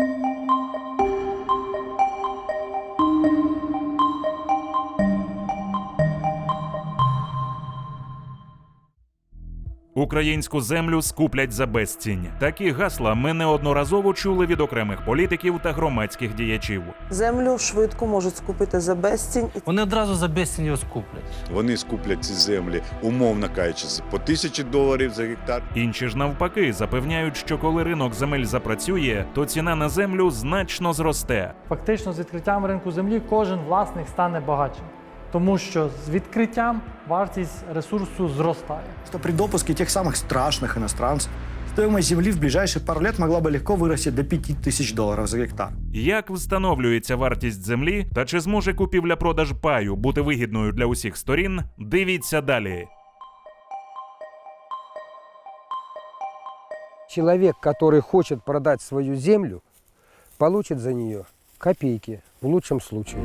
thank you Українську землю скуплять за безцінь. Такі гасла ми неодноразово чули від окремих політиків та громадських діячів. Землю швидко можуть скупити за безцінь. І Вони одразу за безцінь його скуплять. Вони скуплять ці землі, умовно кажучи, по тисячі доларів за гектар. Інші ж навпаки запевняють, що коли ринок земель запрацює, то ціна на землю значно зросте. Фактично, з відкриттям ринку землі кожен власник стане багатшим, тому що з відкриттям вартість ресурсу зростає. что при допуске тех самых страшных иностранцев стоимость земли в ближайшие пару лет могла бы легко вырасти до 5000 долларов за гектар. Як встановлюється вартість землі та чи зможе купівля-продаж паю бути вигідною для усіх сторін? Дивіться далі. Человек, который хочет продать свою землю, получит за нее копейки в лучшем случае.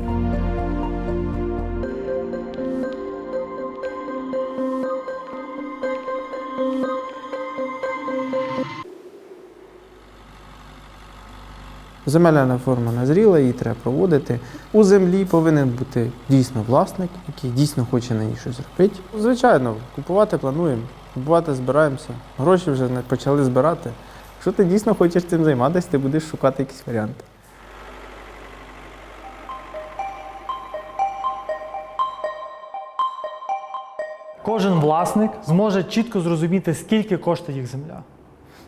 Земельна форма назріла, її треба проводити. У землі повинен бути дійсно власник, який дійсно хоче на ній щось робити. Звичайно, купувати плануємо, купувати збираємося. Гроші вже почали збирати. Якщо ти дійсно хочеш цим займатися, ти будеш шукати якісь варіанти. Кожен власник зможе чітко зрозуміти, скільки коштує їх земля.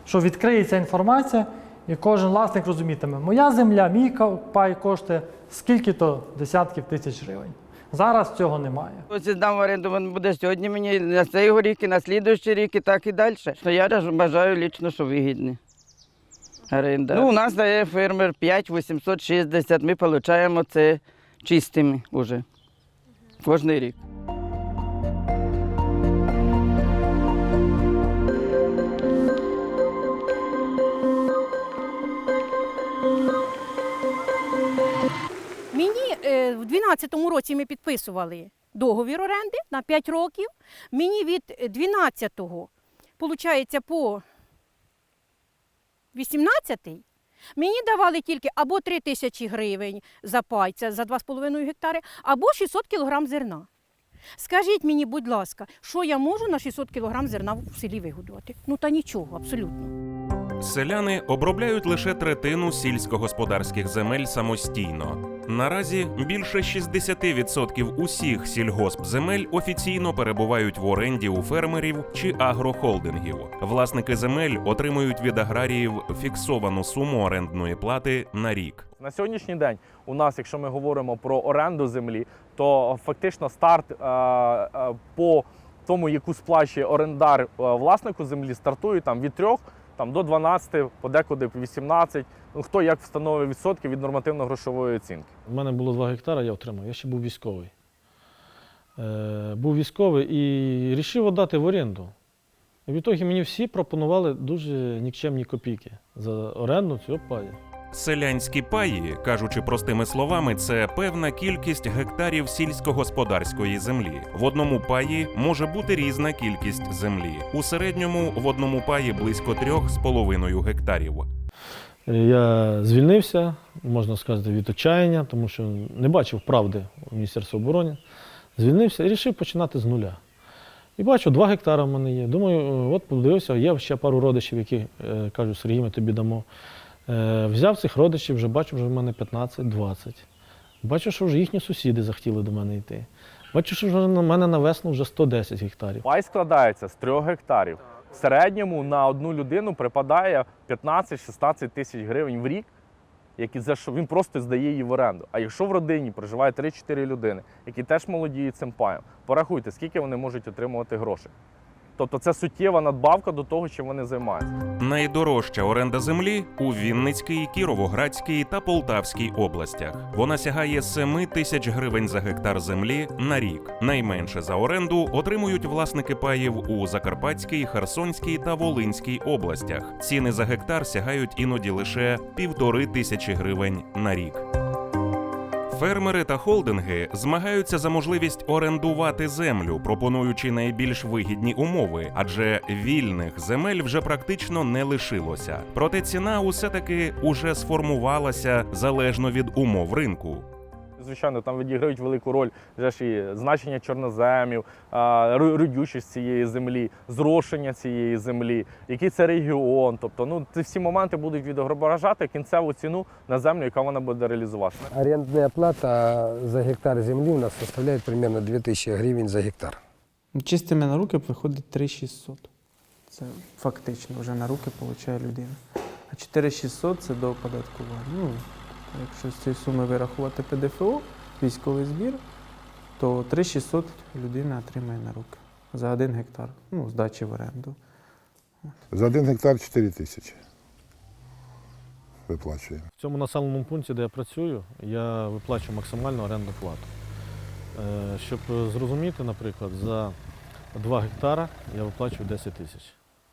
Що відкриється інформація, і кожен власник розумітиме, моя земля, мій пай коштує скільки то десятків тисяч гривень. Зараз цього немає. Ось здам в оренду, він буде сьогодні мені на цей рік, і на слідуючий рік, і так і далі. То я бажаю лічно, що вигідні. Оренда. Ну, у нас дає фермер 5 860, ми отримуємо це чистими вже. Кожний рік. В 12-му році ми підписували договір оренди на 5 років. Мені від 12-го, виходить, по 18-й, мені давали тільки або 3 тисячі гривень за пай, це за 2,5 гектари, або 600 кілограм зерна. Скажіть мені, будь ласка, що я можу на 600 кілограм зерна в селі вигодувати? Ну та нічого, абсолютно. Селяни обробляють лише третину сільськогосподарських земель самостійно. Наразі більше 60% усіх сільгоспземель офіційно перебувають в оренді у фермерів чи агрохолдингів. Власники земель отримують від аграріїв фіксовану суму орендної плати на рік. На сьогоднішній день у нас, якщо ми говоримо про оренду землі, то фактично старт е, е, по тому, яку сплачує орендар е, власнику землі, стартує там від 3 там, до 12, подекуди 18, ну хто як встановлює відсотки від нормативно-грошової оцінки. У мене було 2 гектари, я отримав. Я ще був військовий. Е, був військовий і вирішив віддати в оренду. І в ітогі мені всі пропонували дуже нікчемні копійки за оренду цього паю. Селянські паї, кажучи простими словами, це певна кількість гектарів сільськогосподарської землі. В одному паї може бути різна кількість землі. У середньому в одному паї близько трьох з половиною гектарів. Я звільнився, можна сказати, від отчаяння, тому що не бачив правди у Міністерстві оборони. Звільнився і вирішив починати з нуля. І бачу, два гектари в мене є. Думаю, е, от подивився, є ще пару родичів, які е, кажуть, Сергій, ми тобі дамо. Е, Взяв цих родичів, вже бачу, вже в мене 15-20. Бачу, що вже їхні сусіди захотіли до мене йти. Бачу, що вже на мене навесно вже 110 гектарів. Пай складається з 3 гектарів. Середньому на одну людину припадає 15-16 тисяч гривень в рік, які за що він просто здає її в оренду. А якщо в родині проживає 3-4 людини, які теж молодіють цим паєм, порахуйте, скільки вони можуть отримувати грошей. Тобто це суттєва надбавка до того, чим вони займаються. Найдорожча оренда землі у Вінницькій, Кіровоградській та Полтавській областях. Вона сягає 7 тисяч гривень за гектар землі на рік. Найменше за оренду отримують власники паїв у Закарпатській, Херсонській та Волинській областях. Ціни за гектар сягають іноді лише півтори тисячі гривень на рік. Фермери та холдинги змагаються за можливість орендувати землю, пропонуючи найбільш вигідні умови, адже вільних земель вже практично не лишилося. Проте ціна усе таки уже сформувалася залежно від умов ринку. Звичайно, там відіграють велику роль вже ж і значення чорноземів, родючість цієї землі, зрошення цієї землі, який це регіон. Тобто, ну ці всі моменти будуть відображати кінцеву ціну на землю, яка вона буде реалізуватися. Арендная плата за гектар земли у нас составляет примерно 2000 гривен за гектар. Чистими на руки виходить 3600. Це фактично вже на руки отримує людина. А 4600 це до оподаткування. Ну, якщо з цієї суми вирахувати ПДФО, військовий збір, то 3600 людина отримає на руки за один гектар, ну, здачі в оренду. За один гектар 4 тисячі виплачуємо. В цьому населеному пункті, де я працюю, я виплачую максимальну орендну плату. Е, Щоб зрозуміти, наприклад, за 2 гектара я виплачую 10 тисяч.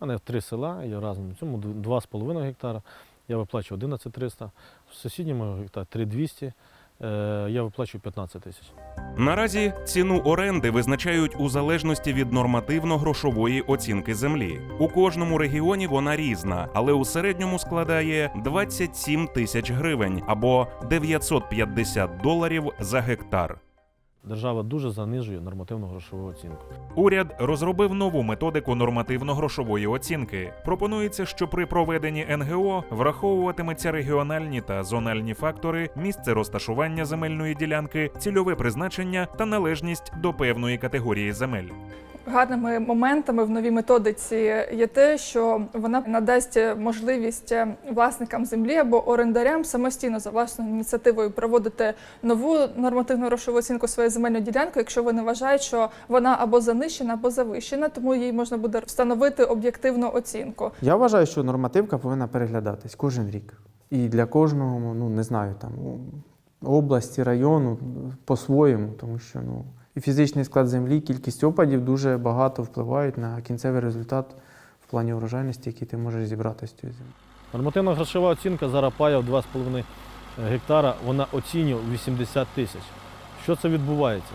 У мене три села, я разом в цьому 2,5 гектара, я виплачую 11 300, в сусідньому гектарі 3200, е, я виплачую 15 тисяч. Наразі ціну оренди визначають у залежності від нормативно-грошової оцінки землі. У кожному регіоні вона різна, але у середньому складає 27 тисяч гривень або 950 доларів за гектар. Держава дуже занижує нормативну грошову оцінку. Уряд розробив нову методику нормативно-грошової оцінки. Пропонується, що при проведенні НГО враховуватиметься регіональні та зональні фактори, місце розташування земельної ділянки, цільове призначення та належність до певної категорії земель. Гарними моментами в новій методиці є те, що вона надасть можливість власникам землі або орендарям самостійно за власною ініціативою проводити нову нормативну грошову оцінку своєї земельної ділянки, якщо вони вважають, що вона або занищена, або завищена, тому їй можна буде встановити об'єктивну оцінку. Я вважаю, що нормативка повинна переглядатись кожен рік. І для кожного, ну не знаю, там області, району по-своєму, тому що ну, і фізичний склад землі, кількість опадів дуже багато впливають на кінцевий результат в плані урожайності, який ти можеш зібрати з цієї землі. Нормативна грошова оцінка зараз в 2,5 гектара, вона оцінює 80 тисяч. Що це відбувається?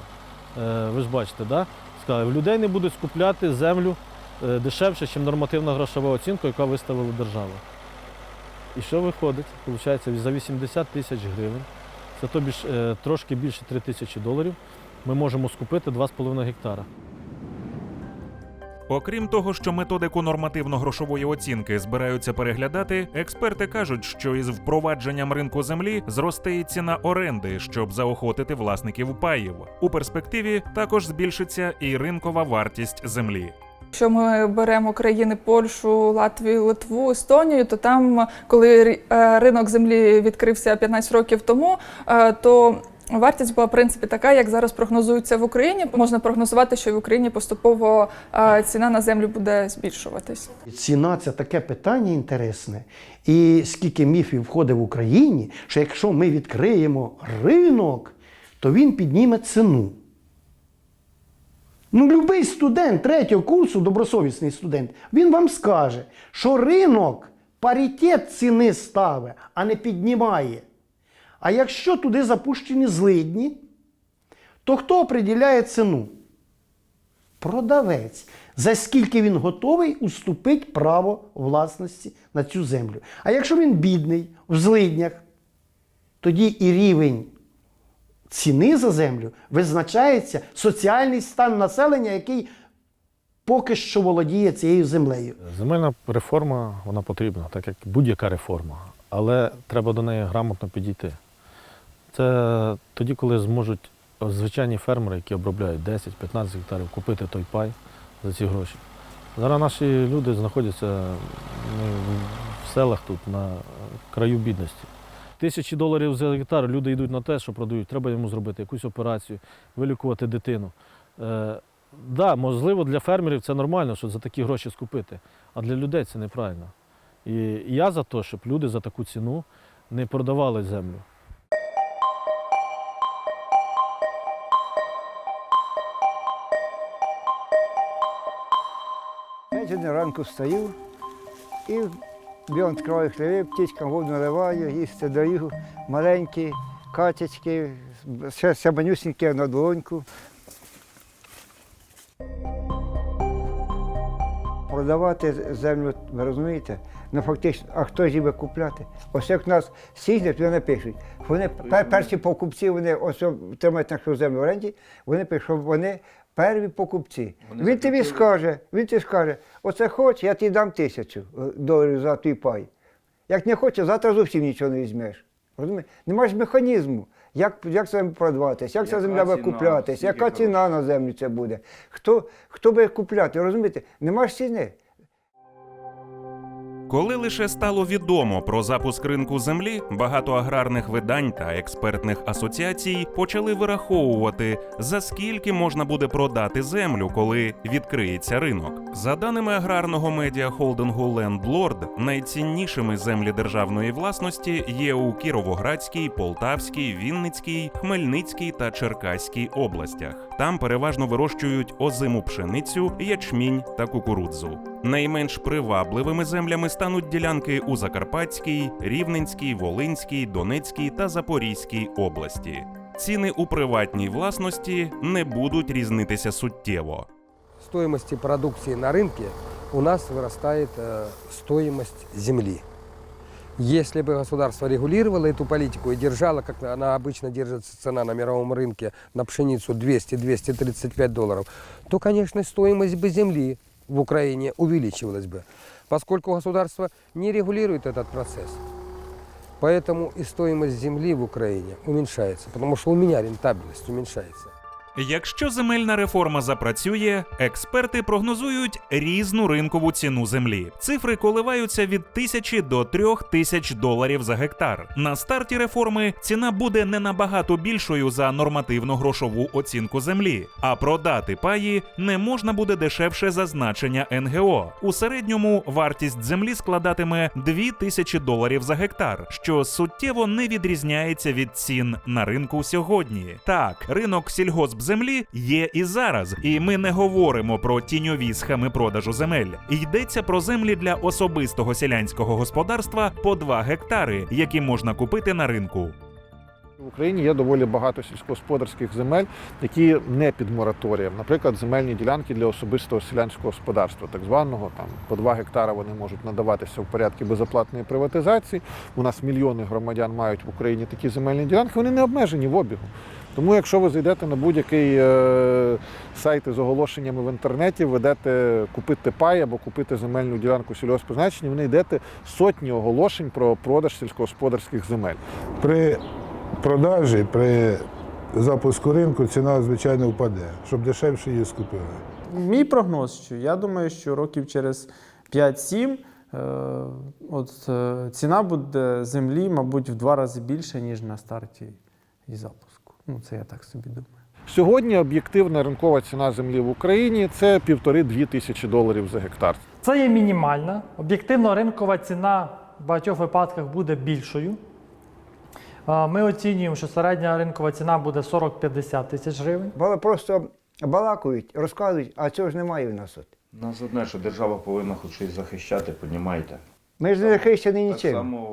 Е, ви ж бачите, да? Сказали, людей не будуть скупляти землю е, дешевше, ніж нормативна грошова оцінка, яка виставила держава. І що виходить? Получається, за 80 тисяч гривень, це тобі ж е, трошки більше 3 тисячі доларів, ми можемо скупити 2,5 гектара. Окрім того, що методику нормативно-грошової оцінки збираються переглядати, експерти кажуть, що із впровадженням ринку землі зросте і ціна оренди, щоб заохотити власників паїв. У перспективі також збільшиться і ринкова вартість землі. Якщо ми беремо країни Польщу, Латвію, Литву, Естонію, то там, коли е, ринок землі відкрився 15 років тому, е, то вартість була в принципі така, як зараз прогнозується в Україні. Можна прогнозувати, що в Україні поступово ціна на землю буде збільшуватись. Ціна це таке питання інтересне. І скільки міфів входить в Україні, що якщо ми відкриємо ринок, то він підніме ціну. Ну, любий студент третього курсу, добросовісний студент, він вам скаже, що ринок паритет ціни ставить, а не піднімає. А якщо туди запущені злидні, то хто определяє ціну? Продавець. За скільки він готовий уступити право власності на цю землю. А якщо він бідний, в злиднях, тоді і рівень ціни за землю визначається соціальний стан населення, який поки що володіє цією землею. Земельна реформа вона потрібна, так як будь-яка реформа, але треба до неї грамотно підійти. Це тоді, коли зможуть звичайні фермери, які обробляють 10-15 гектарів, купити той пай за ці гроші. Зараз наші люди знаходяться ну, в селах тут на краю бідності. Тисячі доларів за гектар люди йдуть на те, що продають. Треба йому зробити якусь операцію, вилікувати дитину. Е, да, можливо, для фермерів це нормально, що за такі гроші скупити, а для людей це неправильно. І я за те, щоб люди за таку ціну не продавали землю. Я ранку встаю і білом відкриваю хліви, птічкам воду наливаю, їсти даю, маленькі, катечки, ще, манюсіньке на долоньку. Продавати землю, ви розумієте? Ну фактично, а хто ж її купляти? Ось як нас сізнять, вони пишуть. Вони пер- перші покупці, вони ось тримають нашу землю в оренді, вони пишуть, що вони перві покупці. він тобі скаже, він тобі скаже, оце хоч, я тобі дам тисячу е, доларів за твій пай. Як не хоче, завтра зовсім нічого не візьмеш. Розумієш? Нема ж механізму, як, як це продаватись, як ця земля буде куплятись, яка ціна на землю це буде. Хто, хто буде купляти, розумієте? Нема ж ціни. Коли лише стало відомо про запуск ринку землі, багато аграрних видань та експертних асоціацій почали вираховувати, за скільки можна буде продати землю, коли відкриється ринок. За даними аграрного медіахолдингу Лендлорд, найціннішими землі державної власності є у Кіровоградській, Полтавській, Вінницькій, Хмельницькій та Черкаській областях. Там переважно вирощують озиму пшеницю, ячмінь та кукурудзу. Найменш привабливими землями стануть ділянки у Закарпатській, Рівненській, Волинській, Донецькій та Запорізькій області. Ціни у приватній власності не будуть різнитися суттєво. стоимости продукции на рынке у нас вырастает э, стоимость земли. Если бы государство регулировало эту политику и держало, как она обычно держится цена на мировом рынке на пшеницу 200-235 долларов, то, конечно, стоимость бы земли в Украине увеличивалась бы, поскольку государство не регулирует этот процесс. Поэтому и стоимость земли в Украине уменьшается, потому что у меня рентабельность уменьшается. Якщо земельна реформа запрацює, експерти прогнозують різну ринкову ціну землі. Цифри коливаються від тисячі до трьох тисяч доларів за гектар. На старті реформи ціна буде не набагато більшою за нормативну грошову оцінку землі, а продати паї не можна буде дешевше зазначення НГО. У середньому вартість землі складатиме 2 тисячі доларів за гектар, що суттєво не відрізняється від цін на ринку сьогодні. Так, ринок сільгоспземлі є і зараз, і ми не говоримо про тіньові схеми продажу земель. Йдеться про землі для особистого селянського господарства по 2 гектари, які можна купити на ринку. В Україні є доволі багато сільськогосподарських земель, які не під мораторієм. Наприклад, земельні ділянки для особистого селянського господарства, так званого там по 2 гектара вони можуть надаватися в порядку безоплатної приватизації. У нас мільйони громадян мають в Україні такі земельні ділянки, вони не обмежені в обігу. Тому, якщо ви зайдете на будь-який е, сайт із оголошеннями в інтернеті, ведете купити пай або купити земельну ділянку сільгоспризначення, ви знайдете сотні оголошень про продаж сільськогосподарських земель. При продажі, при запуску ринку ціна, звичайно, впаде, щоб дешевше її скупили. Мій прогноз, що я думаю, що років через 5-7 е, от, е, ціна буде землі, мабуть, в два рази більше, ніж на старті і запуску. Ну, це я так собі думаю. Сьогодні об'єктивна ринкова ціна землі в Україні це півтори-дві тисячі доларів за гектар. Це є мінімальна. Об'єктивно ринкова ціна в багатьох випадках буде більшою. Ми оцінюємо, що середня ринкова ціна буде 40-50 тисяч гривень. Бали просто балакають, розказують, а цього ж немає в нас. От. У нас одне, що держава повинна хоч щось захищати, понімаєте? Ми ж не захищені Так нічим. само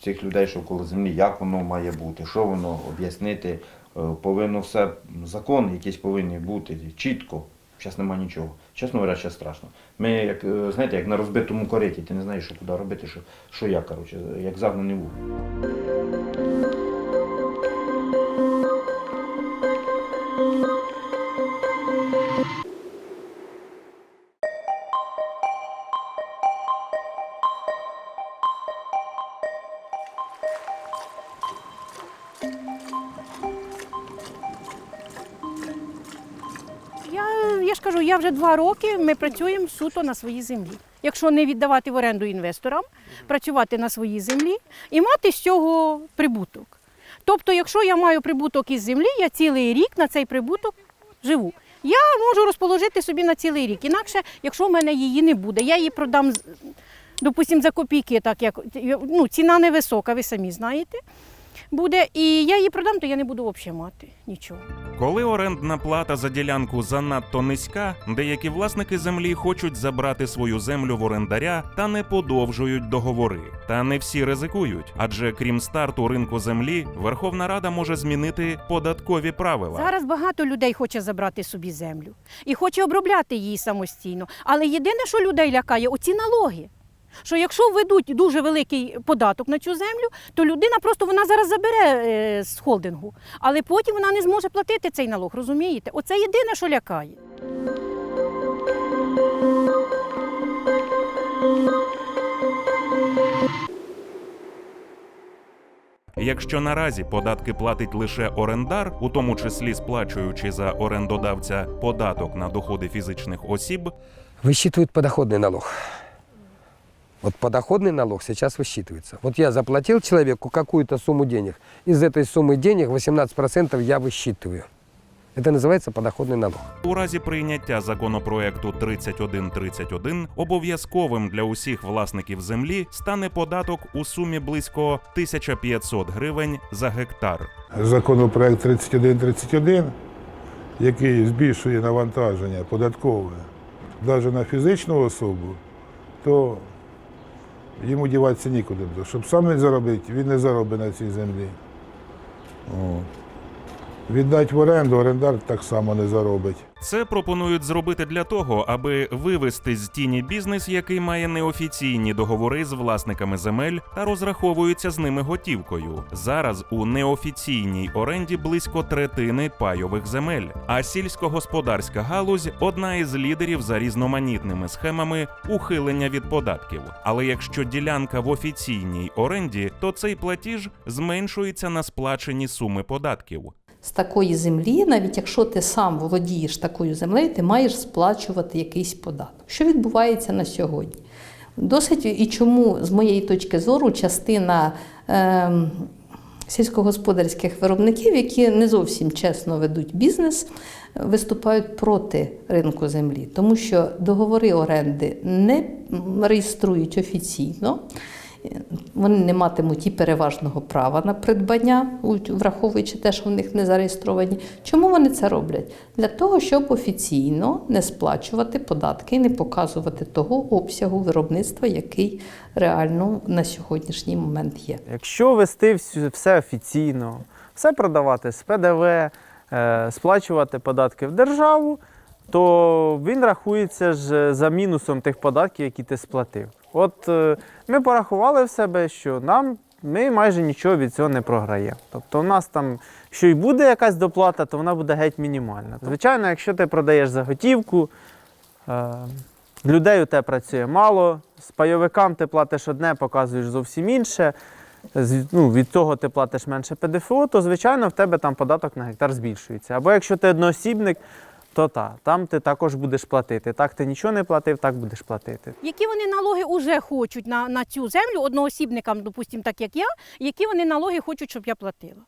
цих людей, що коло землі, як воно має бути, що воно об'яснити. Е, Повинно все, закон якийсь повинні бути чітко. Зараз немає нічого. Чесно говоря, зараз страшно. Ми, як, е, знаєте, як на розбитому кориті, ти не знаєш, що туди робити, що, що я, коротше, як загнаний вух. Два роки ми працюємо суто на своїй землі. Якщо не віддавати в оренду інвесторам, працювати на своїй землі і мати з цього прибуток. Тобто, якщо я маю прибуток із землі, я цілий рік на цей прибуток живу. Я можу розположити собі на цілий рік. Інакше, якщо в мене її не буде, я її продам, допустимо, за копійки, так як ну, ціна невисока, ви самі знаєте. Буде, і я її продам, то я не буду взагалі мати нічого. Коли орендна плата за ділянку занадто низька, деякі власники землі хочуть забрати свою землю в орендаря та не подовжують договори. Та не всі ризикують, адже крім старту ринку землі, Верховна Рада може змінити податкові правила. Зараз багато людей хоче забрати собі землю і хоче обробляти її самостійно. Але єдине, що людей лякає, оці налоги. Що якщо введуть дуже великий податок на цю землю, то людина просто вона зараз забере е, з холдингу, але потім вона не зможе платити цей налог. Розумієте? Оце єдине, що лякає. Якщо наразі податки платить лише орендар, у тому числі сплачуючи за орендодавця податок на доходи фізичних осіб, Высчитывают подоходный налог. Вот подоходный налог сейчас высчитывается. Вот я заплатил человеку какую-то сумму денег. Из этой суммы денег 18% я высчитываю. Это называется подоходный налог. у разі прийняття законопроекту 3131 обов'язковим для усіх власників землі стане податок у сумі близько 1500 гривень за гектар. Законопроект 3131, який збільшує навантаження податкове навіть на фізичну особу, то йому діватися нікуди. Щоб сам він заробити, він не заробить на цій землі. От. Віддати в оренду, орендар так само не заробить. Це пропонують зробити для того, аби вивести з тіні бізнес, який має неофіційні договори з власниками земель та розраховується з ними готівкою. Зараз у неофіційній оренді близько третини пайових земель. А сільськогосподарська галузь одна із лідерів за різноманітними схемами ухилення від податків. Але якщо ділянка в офіційній оренді, то цей платіж зменшується на сплачені суми податків. З такої землі, навіть якщо ти сам володієш такою землею, ти маєш сплачувати якийсь податок. Що відбувається на сьогодні? Досить і чому, з моєї точки зору, частина е, сільськогосподарських виробників, які не зовсім чесно ведуть бізнес, виступають проти ринку землі, тому що договори оренди не реєструють офіційно. Вони не матимуть і переважного права на придбання, враховуючи те, що в них не зареєстровані. Чому вони це роблять? Для того, щоб офіційно не сплачувати податки і не показувати того обсягу виробництва, який реально на сьогоднішній момент є. Якщо вести все офіційно, все продавати з ПДВ, е, сплачувати податки в державу, то він рахується ж за мінусом тих податків, які ти сплатив. От е, ми порахували в себе, що нам ми майже нічого від цього не програємо. Тобто, у нас там, що й буде якась доплата, то вона буде геть мінімальна. Звичайно, якщо ти продаєш за готівку, е, людей у тебе працює мало, з пайовикам ти платиш одне, показуєш зовсім інше. Ну, від цього ти платиш менше ПДФО, то звичайно в тебе там податок на гектар збільшується. Або якщо ти одноосібник, то та, там ти також будеш платити. Так ти нічого не платив, так будеш платити. Які вони налоги вже хочуть на, на цю землю одноосібникам, допустимо, так як я, які вони налоги хочуть, щоб я платила.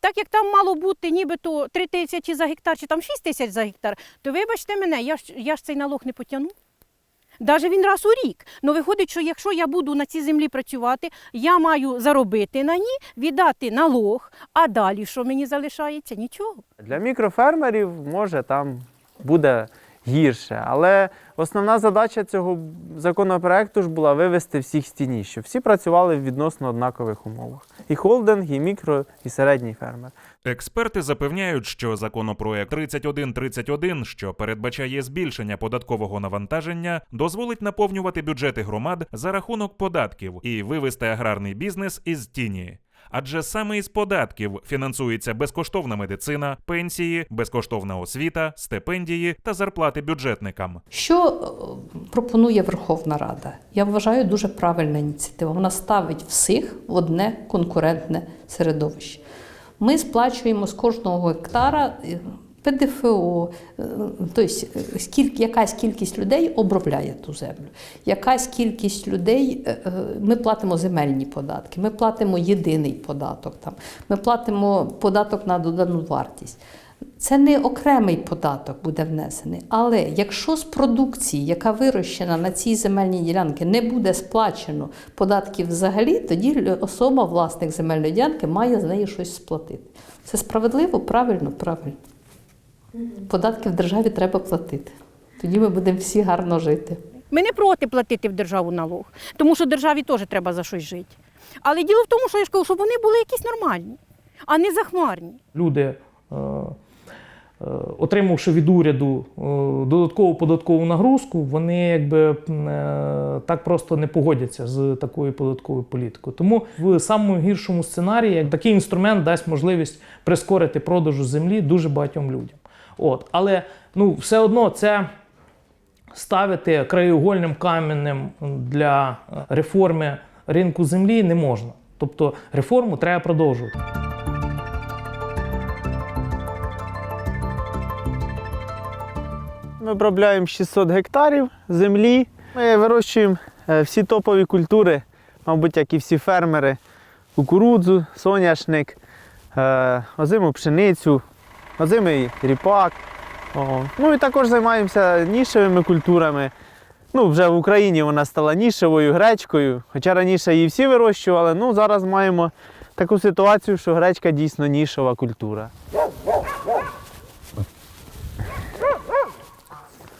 Так як там мало бути нібито 3 тисячі за гектар чи там 6 тисяч за гектар, то вибачте мене, я ж, я ж цей налог не потягну. Навіть він раз у рік. Ну виходить, що якщо я буду на цій землі працювати, я маю заробити на ній, віддати налог, а далі що мені залишається? Нічого. Для мікрофермерів може там буде гірше. Але основна задача цього законопроекту ж була вивести всіх з тіні, щоб всі працювали в відносно однакових умовах. І холдинг, і мікро, і середній фермер. Експерти запевняють, що законопроект 3131, що передбачає збільшення податкового навантаження, дозволить наповнювати бюджети громад за рахунок податків і вивести аграрний бізнес із тіні. Адже саме із податків фінансується безкоштовна медицина, пенсії, безкоштовна освіта, стипендії та зарплати бюджетникам. Що е, пропонує Верховна Рада? Я вважаю дуже правильна ініціатива. Вона ставить всіх в одне конкурентне середовище. Ми сплачуємо з кожного гектара е, ПДФО, е, тобто е, скільки, якась кількість людей обробляє ту землю. Якась кількість людей, ми платимо земельні податки, ми платимо єдиний податок, там, ми платимо податок на додану вартість. Це не окремий податок буде внесений. Але якщо з продукції, яка вирощена на цій земельній ділянці, не буде сплачено податків взагалі, тоді особа, власник земельної ділянки, має з неї щось сплатити. Це справедливо, правильно, правильно. Податки в державі треба платити. Тоді ми будемо всі гарно жити. Ми не проти платити в державу налог, тому що державі теж треба за щось жити. Але діло в тому, що я ж кажу, щоб вони були якісь нормальні, а не захмарні. Люди, е, е, отримавши від уряду е, додаткову податкову нагрузку, вони якби е, так просто не погодяться з такою податковою політикою. Тому в самому гіршому сценарії як такий інструмент дасть можливість прискорити продажу землі дуже багатьом людям. От, але ну, все одно це ставити краєугольним каменем для е, реформи ринку землі не можна. Тобто реформу треба продовжувати. Ми обробляємо 600 гектарів землі. Ми вирощуємо е, всі топові культури, мабуть, як і всі фермери. Кукурудзу, соняшник, е, озиму пшеницю, озимий ріпак. Ну і також займаємося нішевими культурами. Ну, вже в Україні вона стала нішевою гречкою. Хоча раніше її всі вирощували, ну зараз маємо таку ситуацію, що гречка дійсно нішова культура.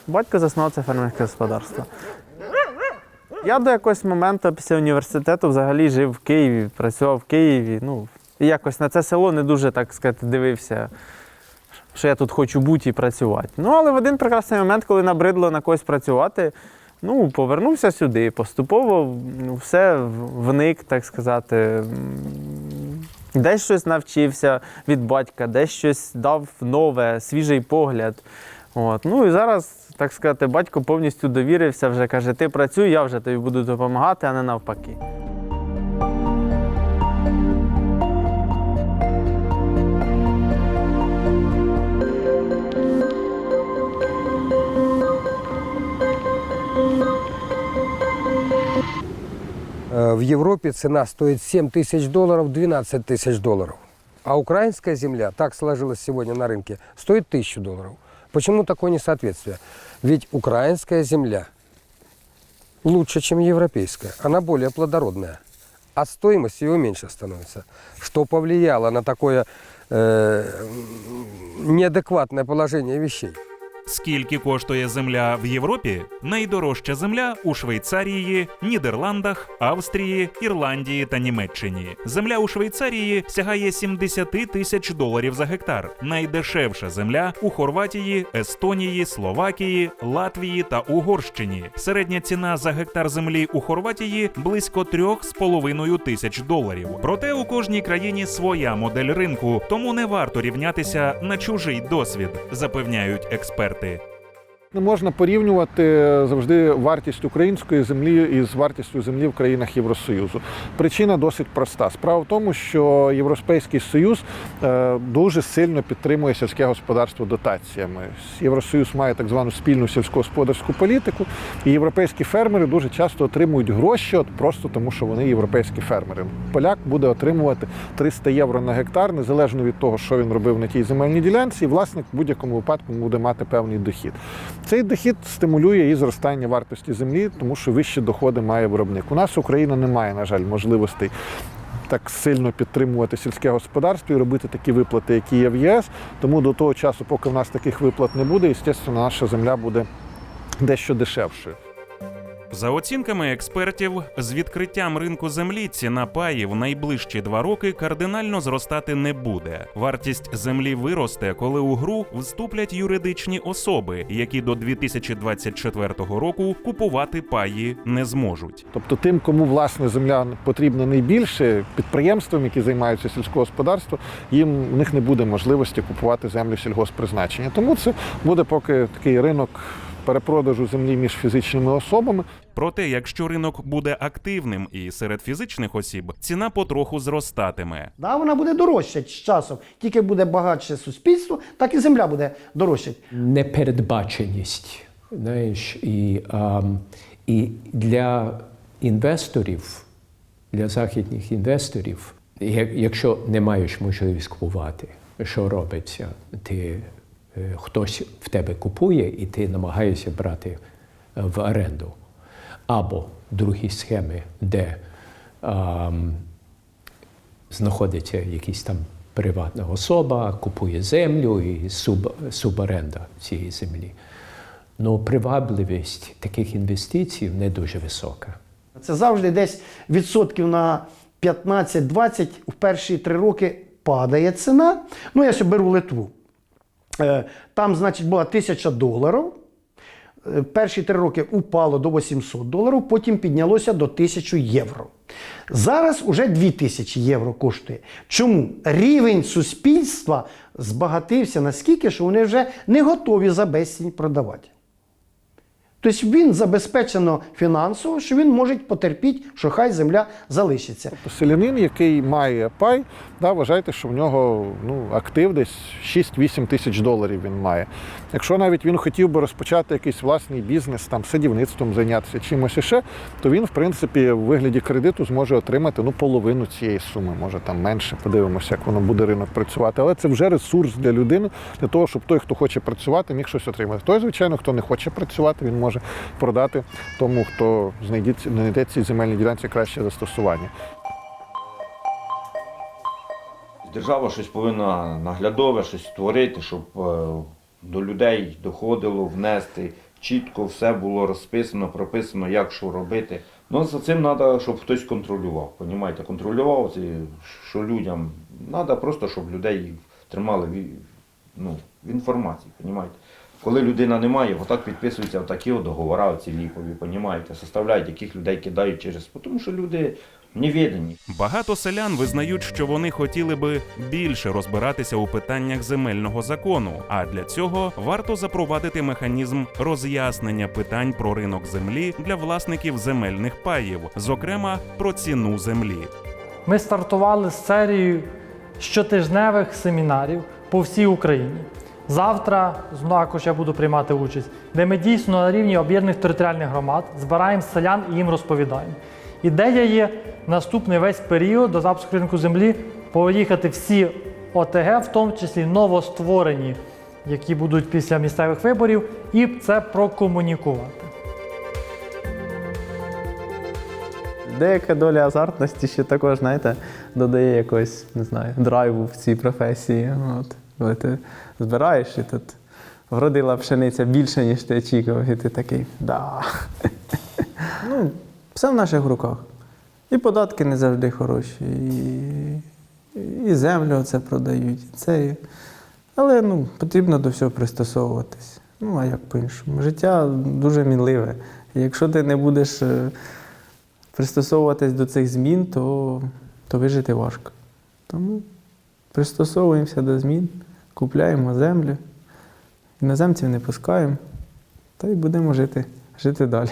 Батько заснував це фермерське господарство. Я до якогось моменту після університету взагалі жив в Києві, працював в Києві. Ну, і якось на це село не дуже, так сказати, дивився, що я тут хочу бути і працювати. Ну, але в один прекрасний момент, коли набридло на когось працювати, ну, повернувся сюди, поступово ну, все вник, так сказати. Десь щось навчився від батька, десь щось дав нове, свіжий погляд. От. Ну і зараз, так сказати, батько повністю довірився, вже каже, ти працюй, я вже тобі буду допомагати, а не навпаки. Э, В Европе цена стоит 7 тысяч долларов, 12 тысяч долларов. А украинская земля, так сложилось сегодня на рынке, стоит 1000 долларов. Почему такое несоответствие? Ведь украинская земля лучше, чем европейская. Она более плодородная. А стоимость ее меньше становится. Что повлияло на такое э, неадекватное положение вещей. Скільки коштує земля в Європі? Найдорожча земля у Швейцарії, Нідерландах, Австрії, Ірландії та Німеччині. Земля у Швейцарії сягає 70 тисяч доларів за гектар. Найдешевша земля у Хорватії, Естонії, Словакії, Латвії та Угорщині. Середня ціна за гектар землі у Хорватії близько 3,5 тисяч доларів. Проте у кожній країні своя модель ринку, тому не варто рівнятися на чужий досвід, запевняють експерти. suerte. Не можна порівнювати завжди вартість української землі із вартістю землі в країнах Євросоюзу. Причина досить проста. Справа в тому, що Європейський Союз е, дуже сильно підтримує сільське господарство дотаціями. Євросоюз має так звану спільну сільськогосподарську політику, і європейські фермери дуже часто отримують гроші от просто тому, що вони європейські фермери. Поляк буде отримувати 300 євро на гектар, незалежно від того, що він робив на тій земельній ділянці, і власник в будь-якому випадку буде мати певний дохід. Цей дохід стимулює і зростання вартості землі, тому що вищі доходи має виробник. У нас Україна не має, на жаль, можливостей так сильно підтримувати сільське господарство і робити такі виплати, які є в ЄС. Тому до того часу, поки в нас таких виплат не буде, звісно, наша земля буде дещо дешевшою. За оцінками експертів, з відкриттям ринку землі ціна паїв в найближчі два роки кардинально зростати не буде. Вартість землі виросте, коли у гру вступлять юридичні особи, які до 2024 року купувати паї не зможуть. Тобто тим, кому власне земля потрібна найбільше, підприємствам, які займаються сільськогосподарством, їм у них не буде можливості купувати землю сільгоспризначення. Тому це буде поки такий ринок перепродажу землі між фізичними особами. Проте, якщо ринок буде активним і серед фізичних осіб, ціна потроху зростатиме. Да, вона буде дорожчати з часом. Тільки буде багатше суспільство, так і земля буде дорожчати. непередбаченість. Знаєш, і, а, і для інвесторів, для західних інвесторів, як- якщо не маєш можливість купувати, що робиться. Ти, хтось в тебе купує, і ти намагаєшся брати е, в оренду. Або другі схеми, де ам, знаходиться якась там приватна особа, купує землю і суб, суборенда цієї землі. Ну, привабливість таких інвестицій не дуже висока. Це завжди десь відсотків на 15-20 в перші три роки падає ціна. Ну, я ще беру Литву. Е, Там, значить, була 1000 доларів. Е, Перші три роки упало до 800 доларів, потім піднялося до 1000 євро. Зараз уже 2000 євро коштує. Чому? Рівень суспільства збагатився наскільки, що вони вже не готові за безцінь продавати. Тобто він забезпечено фінансово, що він може потерпіти, що хай земля залишиться. Селянин, який має пай, да, вважайте, що в нього ну, актив десь 6-8 тисяч доларів він має. Якщо навіть він хотів би розпочати якийсь власний бізнес, там садівництвом зайнятися чимось іще, то він, в принципі, в вигляді кредиту зможе отримати ну, половину цієї суми, може там менше. Подивимося, як воно буде ринок працювати. Але це вже ресурс для людини, для того, щоб той, хто хоче працювати, міг щось отримати. Той, звичайно, хто не хоче працювати, він може продати тому, хто знайде, цій земельній ділянці краще застосування. Держава щось повинна наглядове, щось створити, щоб е, до людей доходило, внести. Чітко все було розписано, прописано, як що робити. Ну за цим треба, щоб хтось контролював. Понімаєте, контролював, що людям треба просто, щоб людей тримали ну, в інформації. Понімаєте? Коли людина не має, отак підписуються такі договори, ці ліпові, понімаєте, составляють, яких людей кидають через. Тому що люди невіддані. Багато селян визнають, що вони хотіли би більше розбиратися у питаннях земельного закону. А для цього варто запровадити механізм роз'яснення питань про ринок землі для власників земельних паїв, зокрема про ціну землі. Ми стартували з серією щотижневих семінарів по всій Україні. Завтра також я буду приймати участь, де ми дійсно на рівні об'єднаних територіальних громад збираємо селян і їм розповідаємо. Ідея є наступний весь період до запуску ринку землі поїхати всі ОТГ, в тому числі новостворені, які будуть після місцевих виборів, і це прокомунікувати. Деяка доля азартності ще також, знаєте, додає якось, не знаю, драйву в цій професії. От, коли ти збираєш і тут вродила пшениця більше, ніж ти очікував, і ти такий, да. ну, все в наших руках. І податки не завжди хороші, і, і землю це продають. І це. Але ну, потрібно до всього пристосовуватись. Ну, а як по-іншому? Життя дуже мінливе. Якщо ти не будеш е, пристосовуватись до цих змін, то, то вижити важко. Тому пристосовуємося до змін, купляємо землю, іноземців не пускаємо, та й будемо жити, жити далі.